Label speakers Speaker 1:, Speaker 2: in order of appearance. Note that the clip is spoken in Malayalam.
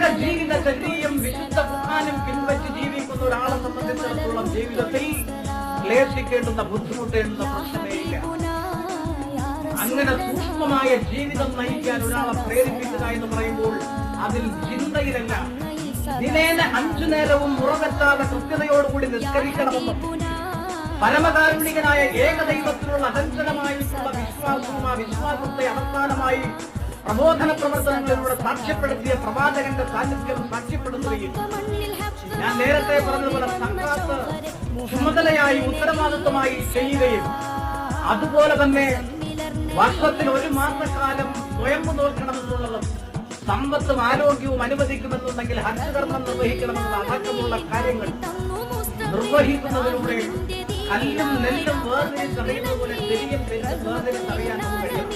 Speaker 1: പ്രവാചക ജീവിത ചര്യം വിശുദ്ധ ഖുർആാനും പിൻവച്ച് ജീവിക്കുന്ന ഒരാളെ സംബന്ധിച്ചിടത്തോളം ജീവിതത്തിൽ ക്ലേശിക്കേണ്ടുന്ന ബുദ്ധിമുട്ടേണ്ടുന്ന പ്രശ്നമേയില്ല അങ്ങനെ സൂക്ഷ്മമായ ജീവിതം നയിക്കാൻ ഒരാളെ പ്രേരിപ്പിക്കുക എന്ന് പറയുമ്പോൾ അതിൽ ചിന്തയിലല്ല. ദിനേന അഞ്ചു നേരവും മുറവെറ്റാതെ കൃത്യതയോടുകൂടി നിസ്കരിക്കണമെന്നും പരമകാരുണികനായ ഏകദൈവത്തിലുള്ള അചഞ്ചലമായിട്ടുള്ള വിശ്വാസവും ആ വിശ്വാസത്തെ അവസാനമായി പ്രബോധന പ്രവർത്തനങ്ങളിലൂടെ സാക്ഷ്യപ്പെടുത്തിയ പ്രവാചകന്റെ സാന്നിധ്യം സാക്ഷ്യപ്പെടുത്തുകയും ഞാൻ നേരത്തെ പറഞ്ഞതുപോലെ സംഘാത്ത് ചുമതലയായി ഉത്തരവാദിത്വമായി ചെയ്യുകയും അതുപോലെ തന്നെ വർഷത്തിൽ ഒരു മാസക്കാലം സ്വയംഭു നോക്കണമെന്നുള്ളതും സമ്പത്തും ആരോഗ്യവും അനുവദിക്കുമെന്നുണ്ടെങ്കിൽ ഹജ്ജ് കർമ്മം നിർവഹിക്കണമെന്നുള്ള അടക്കമുള്ള കാര്യങ്ങൾ നിർവഹിക്കുന്നതിലൂടെ കല്ലും നെല്ലും വേർതിരിച്ചറിയുന്നതുപോലെ പോലെ ശരിയും തെറ്റും വേർതിരിച്ചറിയാൻ നമുക്ക് കഴിയും.